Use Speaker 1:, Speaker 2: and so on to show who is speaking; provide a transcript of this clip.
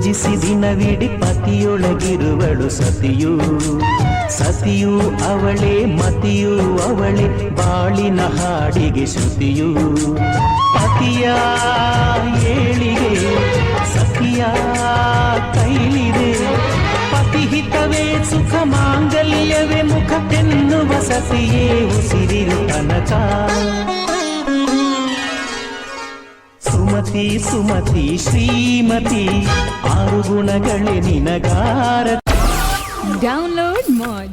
Speaker 1: ಪೂಜಿಸಿ ದಿನವಿಡಿ ಪತಿಯೊಳಗಿರುವಳು ಸತಿಯು. ಸತಿಯು ಅವಳೇ, ಮತಿಯು ಅವಳೆ, ಬಾಳಿನ ಹಾಡಿಗೆ ಶ್ರುತಿಯು. ಪತಿಯ ಏಳಿಗೆ, ಸತಿಯ ಕೈಲಿದೆ. ಪತಿಹಿತವೇ ಸುಖ ಮಾಂಗಲ್ಯವೇ, ಮುಖ ಎನ್ನುವ ಸತಿಯೇ ಉಸಿರಿರು ತನಕ. ಸುಮತಿ ಸುಮತಿ ಶ್ರೀಮತಿ ಆರು ಗುಣಗಳೇ ನಿನಗಾರ
Speaker 2: ಡೌನ್ಲೋಡ್ Moj.